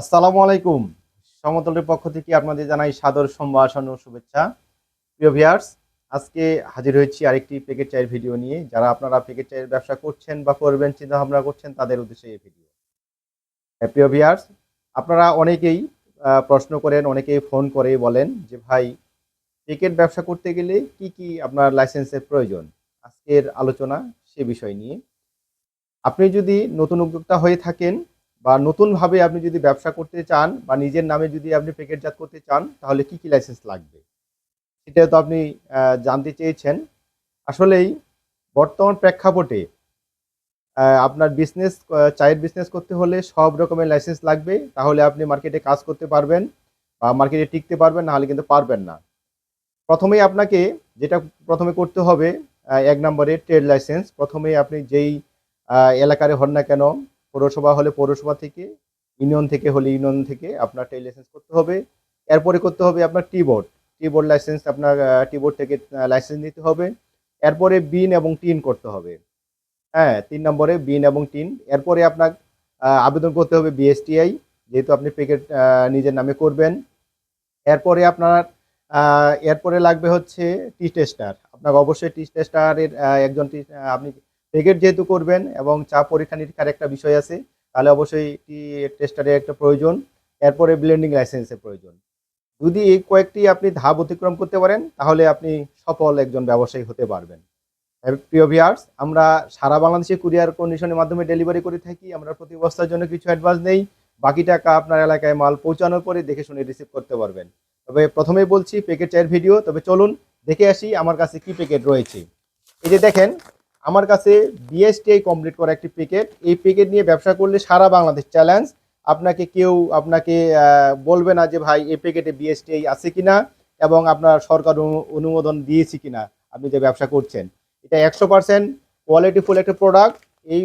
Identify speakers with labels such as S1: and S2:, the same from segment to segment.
S1: আসসালামু আলাইকুম। সমতলের পক্ষ থেকে আপনাদের জানাই সাদর সম্ভাষণ ও শুভেচ্ছা। প্রিয় ভিয়ার্স আজকে হাজির হয়েছি আরেকটি প্যাকেট চায়ের ভিডিও নিয়ে। যারা আপনারা প্যাকেট চায়ের ব্যবসা করছেন বা করবেন চিন্তা ভাবনা করছেন, তাদের উদ্দেশ্যে এই ভিডিও। প্রিয় ভিয়ার্স আপনারা অনেকেই প্রশ্ন করেন, অনেকেই ফোন করে বলেন যে, ভাই, প্যাকেট ব্যবসা করতে গেলে কি কি আপনার লাইসেন্সের প্রয়োজন? আজকের আলোচনা সে বিষয় নিয়ে। আপনি যদি নতুন উদ্যোক্তা হয়ে থাকেন বা নতুনভাবে আপনি যদি ব্যবসা করতে চান বা নিজের নামে যদি আপনি প্যাকেটজাত করতে চান, তাহলে কি কি লাইসেন্স লাগবে? সেটা তো আপনি জানতে চেয়েছেন। আসলেই বর্তমান প্রেক্ষাপটে আপনার বিজনেস চায়ের বিজনেস করতে হলে সব রকমের লাইসেন্স লাগবে। তাহলে আপনি মার্কেটে কাজ করতে পারবেন বা মার্কেটে টিকতে পারবেন নাহলে কিন্তু পারবেন না। প্রথমেই আপনাকে যেটা প্রথমে করতে হবে এক নম্বরে ট্রেড লাইসেন্স প্রথমেই আপনি যেই এলাকারে হন না কেন পৌরসভা হলে পৌরসভা থেকে, ইউনিয়ন থেকে হলে ইউনিয়ন থেকে আপনার ট্রেড লাইসেন্স করতে হবে। এরপরে করতে হবে আপনার tea board tea board license আপনার টি বোর্ড থেকে লাইসেন্স নিতে হবে। এরপরে বিন এবং টিন করতে হবে। হ্যাঁ তিন নম্বরে বিন এবং টিন। এরপরে আপনার আবেদন করতে হবে বিএসটিআই যেহেতু আপনি প্যাকেট নিজের নামে করবেন। এরপরে আপনার এরপরে লাগবে হচ্ছে টি টেস্টার আপনার অবশ্যই টি টেস্টারের একজন আপনি প্যাকেট যেহেতু করবেন এবং চা পরীক্ষা নিরীক্ষার একটা বিষয় আছে, তাহলে অবশ্যই টি টেস্টারের একটা প্রয়োজন, এরপরে ব্লেন্ডিং লাইসেন্সের প্রয়োজন। যদি এই কয়েকটি আপনি ধাপ অতিক্রম করতে পারেন, তাহলে আপনি সফল একজন ব্যবসায়ী হতে পারবেন। প্রিয় ভিয়ার্স আমরা সারা বাংলাদেশে কুরিয়ার কন্ডিশনের মাধ্যমে ডেলিভারি করে থাকি, আমরা প্রতি বস্তার জন্য কিছু অ্যাডভান্স নেই, বাকি টাকা আপনার এলাকায় মাল পৌঁছানোর পরে দেখে শুনে রিসিভ করতে পারবেন। তবে প্রথমেই বলছি প্যাকেট চায়ের ভিডিও তবে চলুন দেখে আসি আমার কাছে কি প্যাকেট রয়েছে। এই যে দেখেন আমার কাছে বিএসটিআই কমপ্লিট করা একটি প্যাকেট এই প্যাকেট নিয়ে ব্যবসা করলে সারা বাংলাদেশ চ্যালেঞ্জ আপনাকে কেউ, আপনাকে বলবে না যে ভাই, এই প্যাকেটে বিএসটিআই আছে কিনা এবং আপনার সরকার অনু- অনুমোদন দিয়েছি কিনা আপনি যে ব্যবসা করছেন। এটা একশো পার্সেন্ট কোয়ালিটিফুল একটা প্রোডাক্ট এই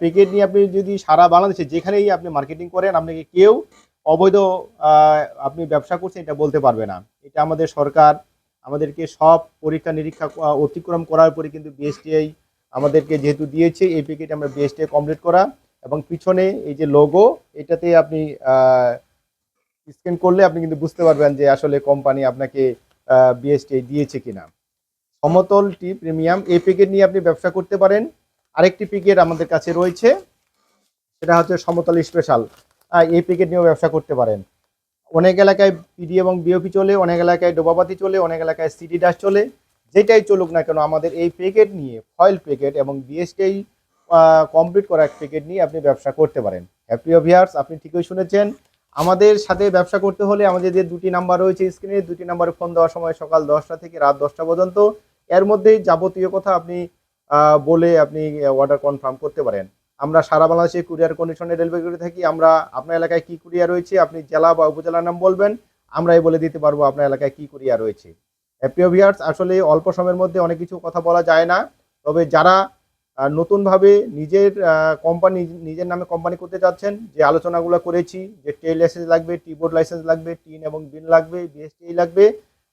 S1: প্যাকেট নিয়ে আপনি যদি সারা বাংলাদেশে যেখানেই আপনি মার্কেটিং করেন, আপনাকে কেউ অবৈধ আপনি ব্যবসা করছেন এটা বলতে পারবে না। এটা আমাদের সরকার, আমাদেরকে সব পরীক্ষা নিরীক্ষা অতিক্রম করার পরে কিন্তু বিএসটিআই আমাদেরকে যেহেতু দিয়েছে, এই প্যাকেট আমরা বিএসটিআই কমপ্লিট করা এবং পিছনে এই যে লোগো এটাতে আপনি স্ক্যান করলে আপনি কিন্তু বুঝতে পারবেন যে আসলে কোম্পানি আপনাকে বিএসটিআই দিয়েছে কিনা। সমতল টি প্রিমিয়াম এই প্যাকেট নিয়ে আপনি ব্যবসা করতে পারেন। আরেকটি প্যাকেট আমাদের কাছে রয়েছে, সেটা হচ্ছে সমতল স্পেশাল এই প্যাকেট নিয়েও ব্যবসা করতে পারেন। অনেক এলাকায় পিডি এবং বিওপি চলে, অনেক এলাকায় ডোবাপাতি চলে, অনেক এলাকায় সিটি ডাস চলে। যেটাই চলুক না কেন, আমাদের এই প্যাকেট নিয়ে ফয়েল প্যাকেট এবং বিএসটাই কমপ্লিট করা এক প্যাকেট নিয়ে আপনি ব্যবসা করতে পারেন। হ্যাপি ভিয়ার্স আপনি ঠিকই শুনেছেন। আমাদের সাথে ব্যবসা করতে হলে আমাদের যে দুটি নাম্বার রয়েছে স্ক্রিনে দুটি নাম্বারে ফোন দেওয়ার সময় সকাল দশটা থেকে রাত দশটা পর্যন্ত। এর মধ্যেই যাবতীয় কথা আপনি বলে আপনি অর্ডার কনফার্ম করতে পারেন। আমরা সারা বাংলাদেশে কুরিয়ার কন্ডিশনে ডেলিভারি করে থাকি। আমরা আপনার এলাকায় কি কুরিয়ার রয়েছে, আপনি জেলা বা উপজেলার নাম বলবেন, আমরাই বলে দিতে পারব আপনার এলাকায় কি কুরিয়ার রয়েছে। প্রিয় ভিয়ার্স আসলে অল্প সময়ের মধ্যে অনেক কিছু কথা বলা যায় না। তবে যারা নতুনভাবে নিজের কোম্পানি নিজের নামে কোম্পানি করতে চাচ্ছেন, যে আলোচনাগুলো করেছি, যে টেল লাইসেন্স লাগবে টিবোর্ড লাইসেন্স লাগবে টিন এবং বিন লাগবে বিএসটি লাগবে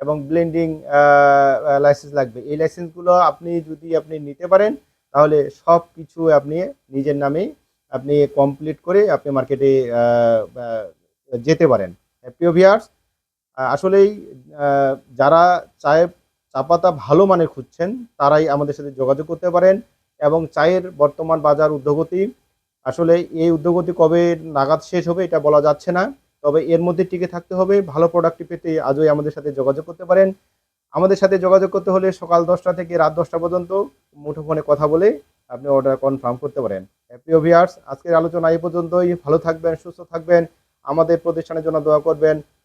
S1: এবং ব্লেন্ডিং লাইসেন্স লাগবে। এই লাইসেন্সগুলো আপনি যদি আপনি নিতে পারেন, তাহলে সব কিছু আপনি নিজের নামে আপনি কমপ্লিট করে আপনি মার্কেটে যেতে পারেন। প্রিয় ভিয়ার্স আসলেই যারা চায়ের চা পাতা ভালো মানের খুঁজছেন, তারাই আমাদের সাথে যোগাযোগ করতে পারেন এবং চায়ের বর্তমান বাজার উদ্যোগতি, আসলে এই উদ্যোগতি কবে নাগাদ শেষ হবে এটা বলা যাচ্ছে না, তবে এর মধ্যে টিকে থাকতে হবে, ভালো প্রোডাক্টটি পেতে আজই আমাদের সাথে যোগাযোগ করতে পারেন। আমাদের সাথে যোগাযোগ করতে হলে সকাল দশটা থেকে রাত দশটা পর্যন্ত মুঠোফোনে কথা বলে আপনি অর্ডার কনফার্ম করতে পারেন। প্রিয় ভিয়ার্স আজকের আলোচনা এই পর্যন্তই, ভালো থাকবেন, সুস্থ থাকবেন, আমাদের প্রতিষ্ঠানের জন্য দোয়া করবেন।